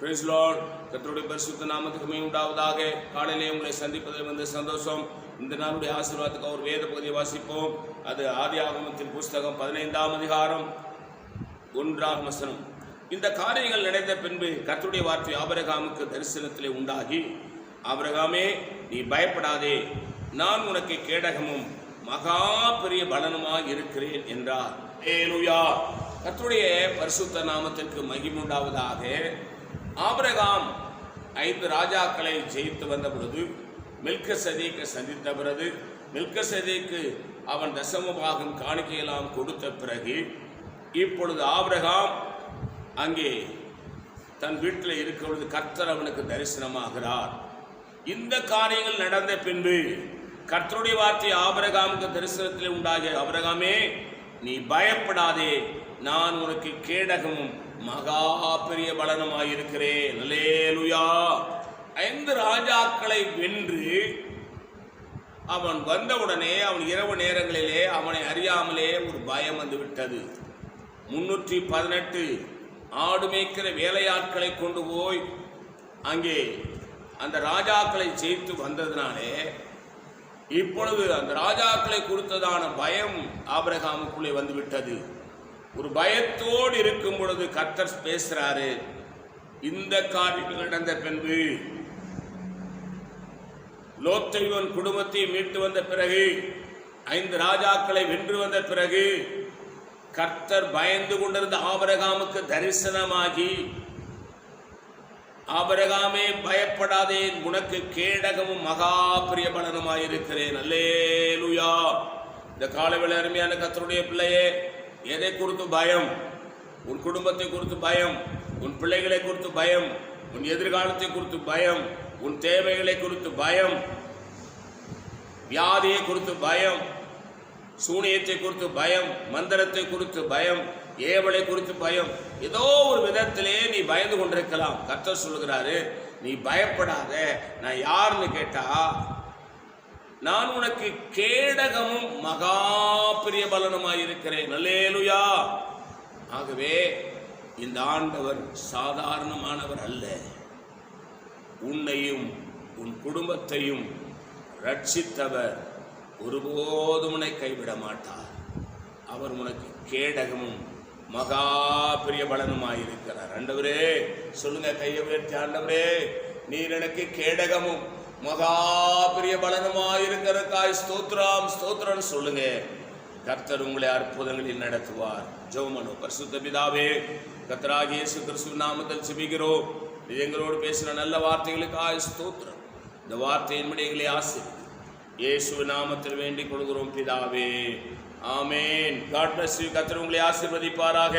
Price Lord பரிசுத்த நாமத்துக்குமே உண்டாவதாக. காலையிலே உங்களை சந்திப்பதில் வந்து சந்தோஷம். இந்த நாளுடைய ஆசீர்வாதத்துக்கு ஒரு வேத பகுதியை வாசிப்போம். அது ஆதி ஆகமத்தின் புஸ்தகம் பதினைந்தாம் அதிகாரம் ஒன்றாம் வசனம். இந்த காரியங்கள் நடந்த பின்பு கத்துடைய வார்த்தை ஆபரகாமுக்கு தரிசனத்திலே உண்டாகி ஆபரகாமே நீ பயப்படாதே. நான் உனக்கு கேடகமும் மகா பெரிய பலனுமாக இருக்கிறேன் என்றார். ஏனுயா கத்துடைய பரிசுத்த நாமத்திற்கு மகிமுண்டாவதாக ஆபிரகாம் ஐந்து ராஜாக்களை ஜெயித்து வந்த பொழுது மில்க சந்தித்த பிறகு மில்கசதீக்கு அவன் தசமபாகம் காணிக்கையெல்லாம் கொடுத்த பிறகு இப்பொழுது ஆபிரகாம் அங்கே தன் வீட்டில் இருக்க பொழுது கர்த்தர் அவனுக்கு தரிசனமாகிறார். இந்த காரியங்கள் நடந்த பின்பு கர்த்தருடைய வார்த்தை ஆபரகாமுக்கு தரிசனத்தில் உண்டாகிய ஆபிரகாமே நீ பயப்படாதே நான் உனக்கு கேடகமும் மகா பெரிய பலனமாயிருக்கிறேன் அல்லேலூயா. ஐந்து ராஜாக்களை வென்று அவன் வந்தவுடனே அவன் இரவு நேரங்களிலே அவனை அறியாமலே ஒரு பயம் வந்து விட்டது முன்னூற்றி பதினெட்டு ஆடு மேய்க்கிற வேலையாட்களை கொண்டு போய் அங்கே அந்த ராஜாக்களை ஜெயித்து வந்ததினாலே இப்பொழுது அந்த ராஜாக்களை கொடுத்ததான பயம் ஆபிரகாமுக்குள்ளே வந்து விட்டது ஒரு பயத்தோடு இருக்கும் பொழுது கர்த்தர் பேசுறாரு. இந்த காரியங்கள் நடந்த பின்பு லோத்தைவன் குடும்பத்தை மீட்டு வந்த பிறகு ஐந்து ராஜாக்களை வென்று வந்த பிறகு கர்த்தர் பயந்து கொண்டிருந்த ஆபரகாமுக்கு தரிசனமாகி ஆபரகாமே பயப்படாதே உனக்கு கேடகமும் மகா பிரிய அல்லேலுயா. இந்த காலவேளை அருமையான கர்த்தருடைய பிள்ளையே எதை குறித்து பயம்? உன் குடும்பத்தை குறித்து பயம். உன் பிள்ளைகளை குறித்து பயம். உன் எதிர்காலத்தை குறித்து பயம். உன் தேவைகளை குறித்து பயம். வியாதியை குறித்து பயம். சூனியத்தை குறித்து பயம். மந்திரத்தை குறித்து பயம். ஏவலை குறித்து பயம். ஏதோ ஒரு விதத்திலே நீ பயந்து கொண்டிருக்கலாம். கர்த்தர் சொல்லுகிறாரு நீ பயப்படாத. நான் யாருன்னு கேட்டா நான் உனக்கு கேடகமும் மகா பிரிய பலனுமாய் இருக்கிறேன் நல்லேலுயா ஆகவே இந்த ஆண்டவர் சாதாரணமானவர் அல்ல. உன்னையும் உன் குடும்பத்தையும் ரட்சித்தவர் ஒருபோதும் உன்னை கைவிட மாட்டார் அவர் உனக்கு கேடகமும் மகா பிரிய பலனுமாயிருக்கிறார் ஆண்டவரே சொல்லுங்க கையை உயர்த்தி ஆண்டவரே நீர் எனக்கு கேடகமும் மகா பெரிய பலனுமாயிருக்கிறக்காய் ஸ்தோத்ராம் ஸ்தோத்திரம் சொல்லுங்க. கர்த்தர் உங்களை அற்புதங்களில் நடத்துவார். ஜோமனு பரிசுத்த பிதாவே கர்த்தராக இயேசு கிறிஸ்து நாமத்தில் செபிக்கிறோம் இது எங்களோடு பேசின நல்ல வார்த்தைகளுக்காய் ஸ்தோத்ரம் இந்த வார்த்தையின்படி எங்களை ஆசை இயேசு நாமத்தில் வேண்டிக் கொள்கிறோம் பிதாவே. ஆமேன். காட் பிளஸ் யூ கர்த்தர் உங்களை ஆசிர்வதிப்பாராக.